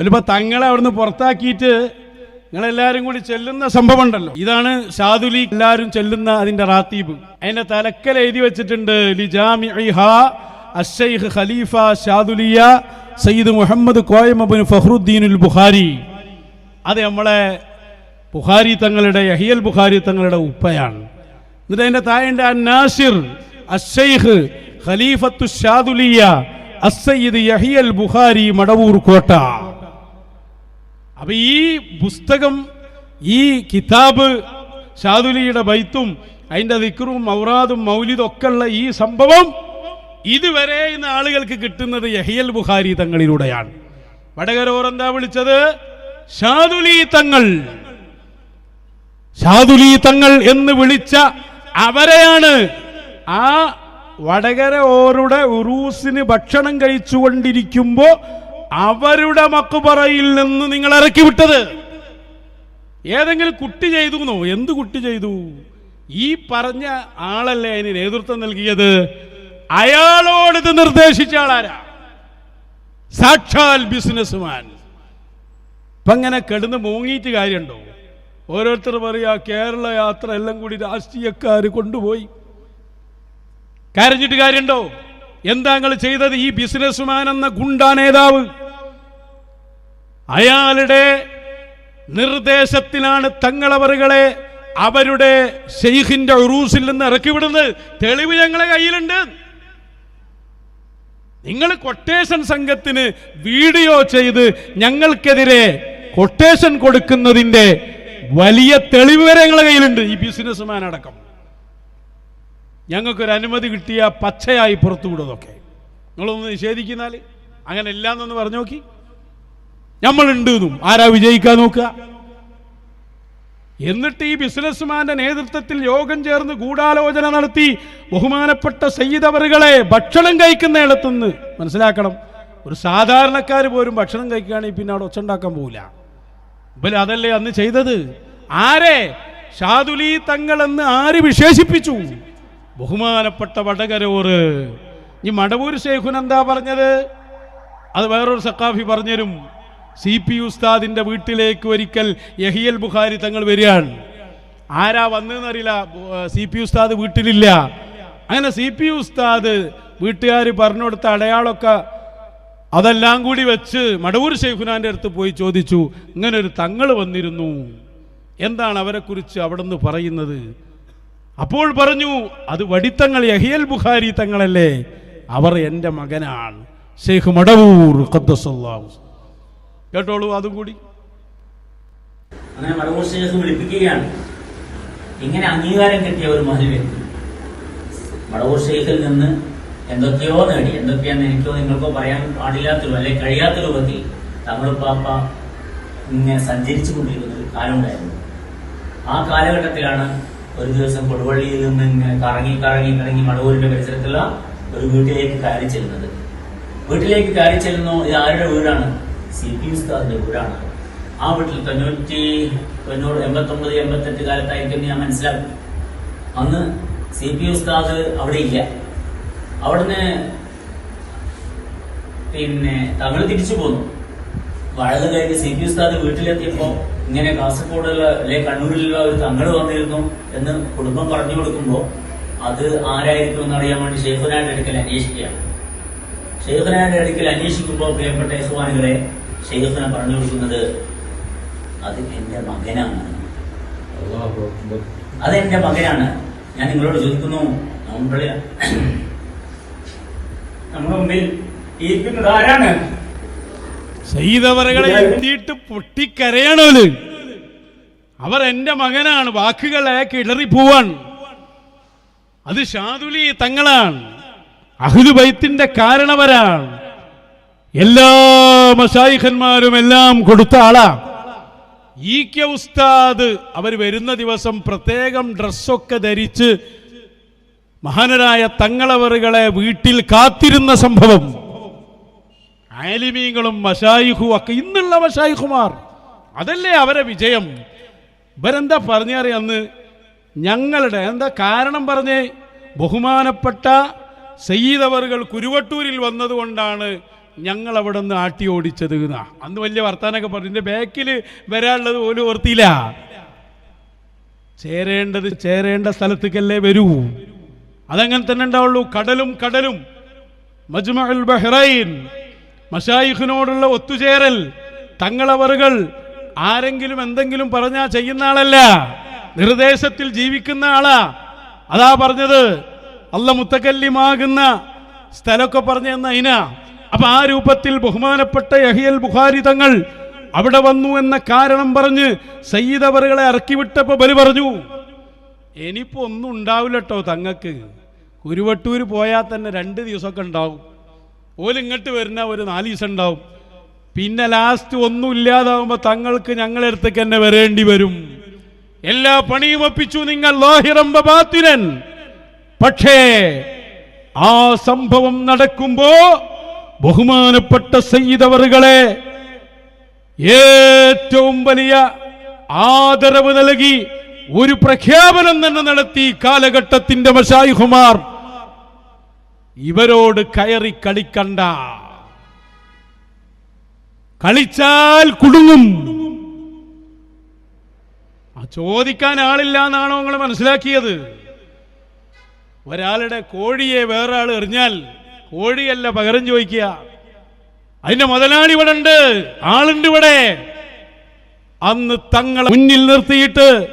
ഒലിപ്പോ തങ്ങളെ അവിടുന്ന് പുറത്താക്കിയിട്ട് നിങ്ങളെല്ലാരും കൂടി ചെല്ലുന്ന സംഭവം ഉണ്ടല്ലോ ഇതാണ് ഷാദുലി എല്ലാവരും ചെല്ലുന്ന അതിന്റെ റാത്തീബ്. അതിന്റെ തലക്കൽ എഴുതി വെച്ചിട്ടുണ്ട്. ഖലീഫ ഷാദുലിയ സയ്യിദ് മുഹമ്മദ് കോയമബിൻ ഫഹ്റുദ്ദീനുൽ ബുഖാരി. അത് നമ്മളെ ബുഖാരി തങ്ങളുടെ അഹിയൽ ബുഖാരി തങ്ങളുടെ ഉപ്പയാണ്. എന്നിട്ട് അതിന്റെ തായന്റെ അന്നാസിർ അശ്ശൈഖ് ഖലീഫത്തു ഷാദുലിയ അസ്സയ്യിദ് യഹിയൽ ബുഖാരി മടവൂർ കോട്ട. അപ്പൊ ഈ പുസ്തകം ഈ കിതാബ് ഷാദുലിയുടെ ബൈത്തും അതിന്റെ ദിക്റും മൗറാദും മൗലിദും ഒക്കെ ഉള്ള ഈ സംഭവം ഇതുവരെ ഇന്ന് ആളുകൾക്ക് കിട്ടുന്നത് യഹിയൽ ബുഖാരി തങ്ങളിലൂടെയാണ്. വടകരോർ എന്താ വിളിച്ചത്? ഷാദുലി തങ്ങൾ. ഷാദുലി തങ്ങൾ എന്ന് വിളിച്ച അവരെയാണ് ആ വടകര ഓരുടെ ഉറൂസിന് ഭക്ഷണം കഴിച്ചുകൊണ്ടിരിക്കുമ്പോ അവരുടെ മക്കുപറയിൽ നിന്ന് നിങ്ങൾ ഇറക്കി വിട്ടത്. ഏതെങ്കിലും കുട്ടി ചെയ്തു എന്നോ എന്ത് കുട്ടി ചെയ്തു? ഈ പറഞ്ഞ ആളല്ലേ അതിന് നേതൃത്വം നൽകിയത്? അയാളോട് ഇത് നിർദ്ദേശിച്ച ആളാരാ? സാക്ഷാൽ ബിസിനസ്മാൻ ഇപ്പൊ അങ്ങനെ കെടുന്ന് മൂങ്ങിയിട്ട് കാര്യമുണ്ടോ? ഓരോരുത്തർ പറയാ കേരള യാത്ര എല്ലാം കൂടി രാഷ്ട്രീയക്കാർ കൊണ്ടുപോയി. കരഞ്ഞിട്ട് കാര്യമുണ്ടോ? എന്താ നിങ്ങൾ ചെയ്തത്? ഈ ബിസിനസ്മാൻ എന്ന ഗുണ്ടാ നേതാവ് അയാളുടെ നിർദ്ദേശത്തിലാണ് തങ്ങളവറുകളെ അവരുടെ ഷെയ്ഖിന്റെ ഉറൂസിൽ നിന്ന് ഇറക്കിവിടുന്നത്. തെളിവ് ഞങ്ങളെ കയ്യിലുണ്ട്. നിങ്ങൾ കൊട്ടേഷൻ സംഘത്തിന് വീഡിയോ ചെയ്ത് ഞങ്ങൾക്കെതിരെ കൊട്ടേഷൻ കൊടുക്കുന്നതിന്റെ വലിയ തെളിവ് വരെ ഞങ്ങളുടെ കയ്യിലുണ്ട്. ഈ ബിസിനസ്മാൻ അടക്കം ഞങ്ങൾക്കൊരു അനുമതി കിട്ടിയ പച്ചയായി പുറത്തു വിടുന്നതൊക്കെ നിങ്ങളൊന്ന് നിഷേധിക്കുന്നാൽ അങ്ങനെ ഇല്ലാന്നൊന്ന് പറഞ്ഞു നോക്കി നമ്മളുണ്ട് എന്നും ആരാ വിജയിക്കാൻ നോക്കുക? എന്നിട്ട് ഈ ബിസിനസ്മാന്റെ നേതൃത്വത്തിൽ യോഗം ചേർന്ന് ഗൂഢാലോചന നടത്തി ബഹുമാനപ്പെട്ട സയ്യിദവറുകളെ ഭക്ഷണം കഴിക്കുന്ന ഇടത്തുനിന്ന് മനസ്സിലാക്കണം ഒരു സാധാരണക്കാർ പോലും ഭക്ഷണം കഴിക്കുകയാണെങ്കിൽ പിന്നെ അവിടെ ഒച്ചുണ്ടാക്കാൻ പോവില്ല. ഇവർ അതല്ലേ അന്ന് ചെയ്തത്? ആരെ? ഷാദുലി തങ്ങളെന്ന് ആര് വിശേഷിപ്പിച്ചു? ബഹുമാനപ്പെട്ട വടകരൂർ. ഈ മടവൂർ ശേഖുൻ എന്താ പറഞ്ഞത്? അത് വേറൊരു സക്കാഫി പറഞ്ഞുതരും. സി പി ഉസ്താദിന്റെ വീട്ടിലേക്ക് ഒരിക്കൽ യഹിയൽ ബുഖാരി തങ്ങൾ വരികയാണ്. ആരാ വന്നതെന്നറിയില്ല സി പി ഉസ്താദ് വീട്ടിലില്ല. അങ്ങനെ സി പി ഉസ്താദ് വീട്ടുകാർ പറഞ്ഞു കൊടുത്ത അതെല്ലാം കൂടി വെച്ച് മടവൂർ ഷെയ്ഖുനാന്റെ അടുത്ത് പോയി ചോദിച്ചു ഇങ്ങനൊരു തങ്ങൾ വന്നിരുന്നു. എന്താണ് അവരെക്കുറിച്ച് അവിടെ നിന്ന് പറയുന്നത്? അപ്പോൾ പറഞ്ഞു അത് വടിത്തങ്ങൾ യഹിയൽ ബുഖാരി തങ്ങളല്ലേ? അവർ എന്റെ മകനാണ്. ഷെയ്ഖ് മടവൂർ കേട്ടോളൂ അതും കൂടി. വിളിപ്പിക്കുകയാണ്. ഇങ്ങനെ അംഗീകാരം കിട്ടിയ ഒരു മഹൽ വ്യക്തി. മടവൂർ ഷെയ്ഖിൽ നിന്ന് എന്തൊക്കെയോ നേടി. എന്തൊക്കെയാന്ന് എനിക്കോ നിങ്ങൾക്കോ പറയാൻ പാടില്ലാത്ത അല്ലെ കഴിയാത്ത രൂപത്തിൽ തങ്ങളുപ്പാപ്പ ഇങ്ങനെ സഞ്ചരിച്ചു കൊണ്ടിരിക്കുന്ന ഒരു കാലമുണ്ടായിരുന്നു ആ കാലഘട്ടത്തിലാണ് ഒരു ദിവസം കൊടുവള്ളിയിൽ നിന്ന് ഇങ്ങനെ കറങ്ങി കറങ്ങി കറങ്ങി മടവൂരിന്റെ പരിസരത്തുള്ള ഒരു വീട്ടിലേക്ക് കയറി ചെല്ലുന്നത്. വീട്ടിലേക്ക് കയറി ചെല്ലുന്നു. ഇത് ആരുടെ വീടാണ്? സി പി ഉസ്താദിന്റെ വീടാണ്. ആ വീട്ടിൽ തൊണ്ണൂറ്റി തൊണ്ണൂറ് എൺപത്തൊമ്പത് എൺപത്തെട്ട് കാലത്തായിരിക്കും ഞാൻ മനസ്സിലാക്കും അന്ന് സി പി ഉസ്താദ് അവിടെ ഇല്ല. അവിടുന്ന് പിന്നെ തമിഴ് തിരിച്ചു പോന്നു. വഴത് കഴിഞ്ഞ് സി പി ഉസ്താദ് വീട്ടിലെത്തിയപ്പോ ഇങ്ങനെ കാസർഗോഡുള്ള അല്ലെ കണ്ണൂരിലുള്ള ഒരു തങ്ങൾ വന്നിരുന്നു എന്ന് കുടുംബം പറഞ്ഞു കൊടുക്കുമ്പോൾ അത് ആരായിരിക്കും എന്നറിയാൻ വേണ്ടി ഷെയ്ഖുനാന്റെ അടുക്കൽ അന്വേഷിക്കുകയാണ്. ഷെയ്ഖുനാന്റെ അടുക്കൽ അന്വേഷിക്കുമ്പോൾ പ്രിയപ്പെട്ട യസുവാനികളെ ഷെയ്ഖുന പറഞ്ഞു കൊടുക്കുന്നത് അത് എന്റെ മകനാണ്. അത് എന്റെ മകനാണ്. ഞാൻ നിങ്ങളോട് ചോദിക്കുന്നു നമ്മളെ നമ്മുടെ മുമ്പിൽ ഇരിക്കുന്നത് ആരാണ്? സയ്യിദവറുകളെ എത്തിയിട്ട് പൊട്ടിക്കരയണോൽ അവർ എന്റെ മകനാണ് വാക്കുകളെ കിളറി പോവാൻ അത് ഷാദുലി തങ്ങളാണ് അഹുദ് ബൈത്തിന്റെ കാരണവരാണ്. എല്ലാ മഷായിഖന്മാരും എല്ലാം കൊടുത്ത ആളാ. ഈ കെ ഉസ്താദ് അവർ വരുന്ന ദിവസം പ്രത്യേകം ഡ്രസ്സൊക്കെ ധരിച്ച് മഹാനരായ തങ്ങളവറുകളെ വീട്ടിൽ കാത്തിരുന്ന സംഭവം. ആലിമീങ്ങളും മഷായിഹും ഒക്കെ ഇന്നുള്ള മഷായിഹുമാർ. അതല്ലേ അവരെ വിജയം? ഇവരെന്താ പറഞ്ഞറി അന്ന്? ഞങ്ങളുടെ എന്താ കാരണം പറഞ്ഞേ? ബഹുമാനപ്പെട്ട സയ്യിദവറുകൾ കുരുവട്ടൂരിൽ വന്നതുകൊണ്ടാണ് ഞങ്ങൾ അവിടെ നിന്ന് ആട്ടി ഓടിച്ചത് എന്നാ. അന്ന് വലിയ വർത്താനൊക്കെ പറഞ്ഞു. എന്റെ ബാക്കിൽ വരാനുള്ളത് പോലും ഓർത്തിയില്ല ചേരേണ്ടത് ചേരേണ്ട സ്ഥലത്തേക്കല്ലേ വരൂ. അതങ്ങനെ തന്നെ ഉണ്ടാവുള്ളൂ. കടലും കടലും. മജ്മഅൽ ബഹ്റൈൻ. മഷായിഖിനോടുള്ള ഒത്തുചേരൽ തങ്ങളവറുകൾ ആരെങ്കിലും എന്തെങ്കിലും പറഞ്ഞാ ചെയ്യുന്ന ആളല്ല. നിർദ്ദേശത്തിൽ ജീവിക്കുന്ന ആളാ. അതാ പറഞ്ഞത്. അല്ല മുത്തക്കല്ലിമാകുന്ന സ്ഥലമൊക്കെ പറഞ്ഞു എന്ന അതിന അപ്പൊ ആ രൂപത്തിൽ ബഹുമാനപ്പെട്ട യഹിയൽ ബുഖാരി തങ്ങൾ അവിടെ വന്നു എന്ന കാരണം പറഞ്ഞ് സയ്യിദ് അവറുകളെ ഇറക്കി വിട്ടപ്പോ ബലി പറഞ്ഞു. ഇനിയിപ്പോ ഒന്നും ഉണ്ടാവില്ലട്ടോ തങ്ങക്ക് കുരുവട്ടൂര് പോയാൽ തന്നെ രണ്ട് ദിവസമൊക്കെ ഉണ്ടാവും. ഓൽ ഇങ്ങോട്ട് വരുന്ന ഒരു നാല് ദിവസം ഉണ്ടാവും. പിന്നെ ലാസ്റ്റ് ഒന്നും ഇല്ലാതാവുമ്പോൾ തങ്ങൾക്ക് ഞങ്ങളെടുത്തേക്ക് തന്നെ വരേണ്ടി വരും. എല്ലാ പണിയും ഒപ്പിച്ചു നിങ്ങൾ ലോഹിറംബ ബാത്തിനൻ പക്ഷേ ആ സംഭവം നടക്കുമ്പോ ബഹുമാനപ്പെട്ട സയ്യിദവറുകളെ ഏറ്റവും വലിയ ആദരവ് നൽകി ഒരു പ്രഖ്യാപനം തന്നെ നടത്തി കാലഘട്ടത്തിന്റെ മഷായിഹുമാർ. ഇവരോട് കയറി കളിക്കണ്ട കളിച്ചാൽ കുടുങ്ങും. ചോദിക്കാൻ ആളില്ല എന്നാണോ നിങ്ങൾ മനസ്സിലാക്കിയത്? ഒരാളുടെ കോഴിയെ വേറെ ആൾ എറിഞ്ഞാൽ കോഴിയല്ല പകരം ചോദിക്കുക. അതിന്റെ മുതലാളി ഇവിടെ ഉണ്ട് ആളുണ്ട് ഇവിടെ. അന്ന് തങ്ങളെ മുന്നിൽ നിർത്തിയിട്ട്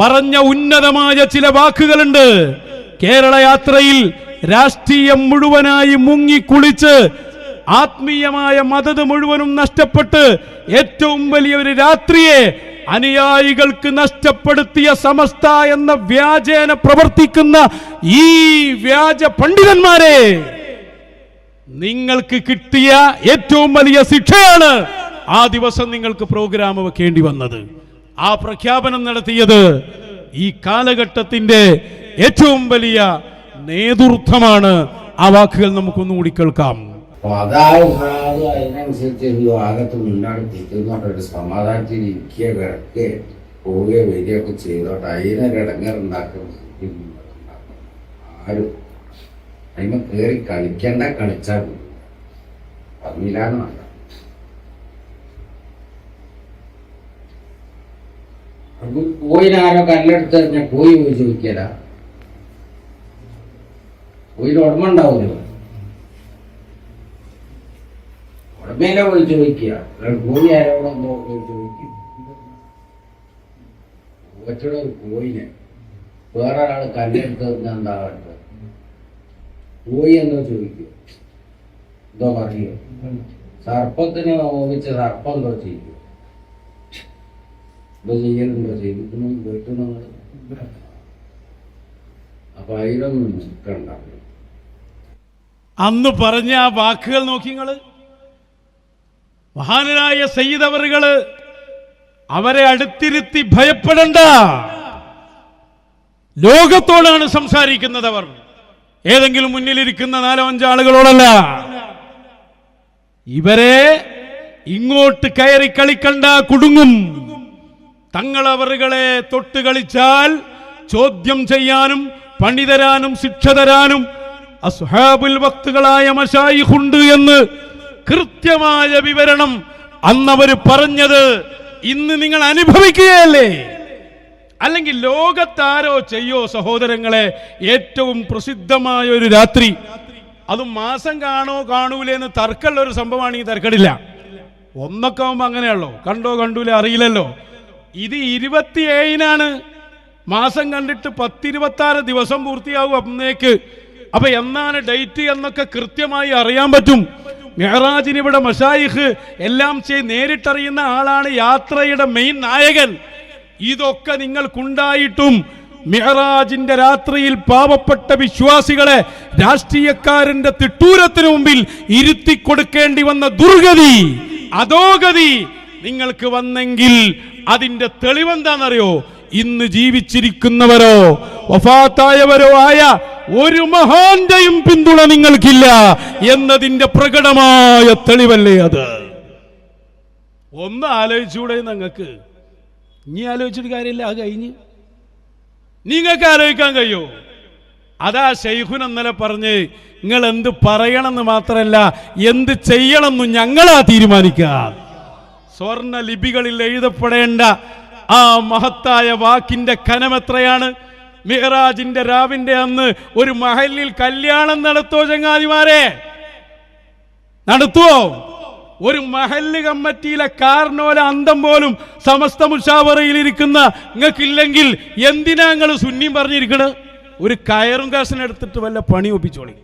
പറഞ്ഞ ഉന്നതമായ ചില വാക്കുകളുണ്ട്. കേരള യാത്രയിൽ രാഷ്ട്രീയം മുഴുവനായി മുങ്ങിക്കുളിച്ച് ആത്മീയമായ മതത് മുഴുവനും നഷ്ടപ്പെട്ട് ഏറ്റവും വലിയ ഒരു രാത്രിയെ അനുയായികൾക്ക് നഷ്ടപ്പെടുത്തിയ സമസ്ത എന്ന വ്യാജേന പ്രവർത്തിക്കുന്ന ഈ വ്യാജ പണ്ഡിതന്മാരെ നിങ്ങൾക്ക് കിട്ടിയ ഏറ്റവും വലിയ ശിക്ഷയാണ് ആ ദിവസം നിങ്ങൾക്ക് പ്രോഗ്രാം വെക്കേണ്ടി വന്നത്. ആ പ്രഖ്യാപനം നടത്തിയത് ഈ കാലഘട്ടത്തിന്റെ ഏറ്റവും വലിയ നേതൃത്വമാണ്. ആ വാക്കുകൾ നമുക്കൊന്നുകൂടി കേൾക്കാം. അപ്പൊ അതാവും അത് അതിനനുസരിച്ച് ഭാഗത്ത് മുന്നോട്ട് സമാധാനത്തിൽ ഇരിക്കുക കിടക്കുക പോവുകയോ വരികയൊക്കെ ചെയ്തോട്ടെ. അതിനെ ഇടങ്ങറുണ്ടാക്കും ആരും അതിന് കയറി കളിക്കണ്ട കളിച്ചാൽ മതി പറഞ്ഞില്ലാന്ന് വേണ്ട. അപ്പൊ കോയിനാരോ കല്ലെടുത്ത് കഴിഞ്ഞാൽ പോയി ചോദിക്കല. കോയിന് ഉടമ ഉണ്ടാവില്ല ഉടമയിലെ പോയി ചോദിക്കുക. കോഴി ആരോടും പോയി ചോദിക്കും. പൂവച്ചുള്ള ഒരു കോയിനെ വേറെ ഒരാൾ കല്ലെടുത്ത് എന്താ വേണ്ടത്? കോഴി എന്നോ ചോദിക്കും. എന്തോ പറയോ? സർപ്പത്തിന് ഓപിച്ച സർപ്പം എന്തോ ചെയ്യും. എന്തോ ചെയ്യലുണ്ടോ? ചെയ്തിട്ടും വീട്ടുന്നു അപ്പൊ അതിലൊന്നും നിൽക്കണ്ട. അന്ന് പറഞ്ഞ ആ വാക്കുകൾ നോക്കി നിങ്ങൾ മഹാനരായ സയ്യിദവറുകൾ അവരെ അടുത്തിരുത്തി ഭയപ്പെടണ്ട. ലോകത്തോടാണ് സംസാരിക്കുന്നത് അവർ. ഏതെങ്കിലും മുന്നിലിരിക്കുന്ന നാലോ അഞ്ചോ ആളുകളോടല്ല. ഇവരെ ഇങ്ങോട്ട് കയറി കളിക്കണ്ട കുടുങ്ങും. തങ്ങളവറുകളെ തൊട്ട് കളിച്ചാൽ ചോദ്യം ചെയ്യാനും പണിതരാനും ശിക്ഷ തരാനും അസ്ഹാബുൽ വക്തുകളായ മഷായിഖുണ്ട് എന്ന് കൃത്യമായ വിവരണം അന്നവർ പറഞ്ഞത് ഇന്ന് നിങ്ങൾ അനുഭവിക്കുകയല്ലേ? അല്ലെങ്കിൽ ലോകത്താരോ ചെയ്യോ സഹോദരങ്ങളെ ഏറ്റവും പ്രസിദ്ധമായ ഒരു രാത്രി. അതും മാസം കാണോ കാണൂലേ എന്ന് തർക്കമുള്ള ഒരു സംഭവമാണ് ഈ തർക്കടില്ല. ഒന്നൊക്കെ ആവുമ്പോ അങ്ങനെയുള്ളൂ കണ്ടോ കണ്ടൂലേ അറിയില്ലല്ലോ. ഇത് ഇരുപത്തിയേഴിനാണ്. മാസം കണ്ടിട്ട് പത്തിരുപത്തി ആറ് ദിവസം പൂർത്തിയാവും അന്നേക്ക്. അപ്പൊ എന്നാണ് ഡേറ്റ് എന്നൊക്കെ കൃത്യമായി അറിയാൻ പറ്റും. മെഹറാജിന് ഇവിടെ മഷായിഖ് എല്ലാം ചെയ്ത് നേരിട്ടറിയുന്ന ആളാണ് യാത്രയുടെ മെയിൻ നായകൻ. ഇതൊക്കെ നിങ്ങൾക്കുണ്ടായിട്ടും മെഹറാജിന്റെ രാത്രിയിൽ പാവപ്പെട്ട വിശ്വാസികളെ രാഷ്ട്രീയക്കാരന്റെ തിട്ടൂരത്തിനു മുമ്പിൽ ഇരുത്തി കൊടുക്കേണ്ടി വന്ന ദുർഗതി അതോഗതി നിങ്ങൾക്ക് വന്നെങ്കിൽ അതിന്റെ തെളിവെന്താണെന്നറിയോ? ഇന്ന് ജീവിച്ചിരിക്കുന്നവരോ? വഫാത്തായവരോ ആയ ഒരു മഹാന്റെയും പിന്തുണ നിങ്ങൾക്കില്ല എന്നതിന്റെ പ്രകടമായ തെളിവല്ലേ അത്? ഒന്ന് ആലോചിച്ചൂടെ നിങ്ങൾക്ക് ഇനി ആലോചിച്ചിട്ട് കാര്യമില്ല അത് കഴിഞ്ഞ്. നിങ്ങൾക്ക് ആലോചിക്കാൻ കഴിയോ? അതാ ഷെയ്ഖുൻ ഇന്നലെ പറഞ്ഞ് നിങ്ങൾ എന്ത് പറയണമെന്ന് മാത്രമല്ല എന്ത് ചെയ്യണമെന്നും ഞങ്ങളാ തീരുമാനിക്കുക. സ്വർണ ലിപികളിൽ എഴുതപ്പെടേണ്ട ആ മഹത്തായ വാക്കിന്റെ കനം എത്രയാണ്? മിഹറാജിന്റെ രാവിന്റെ അന്ന് ഒരു മഹലിൽ കല്യാണം നടത്തോ ചങ്ങാതിമാരെ? നടത്തുവോ? ഒരു മഹല്ല് കമ്മിറ്റിയിലെ കാർണോല അന്തം പോലും സമസ്ത മുഷാവറയിൽ ഇരിക്കുന്ന നിങ്ങൾക്കില്ലെങ്കിൽ എന്തിനാ നിങ്ങൾ സുന്നിയും പറഞ്ഞിരിക്കണ് ഒരു കയറും കാശിനെടുത്തിട്ട് വല്ല പണി ഒപ്പിച്ചോളി.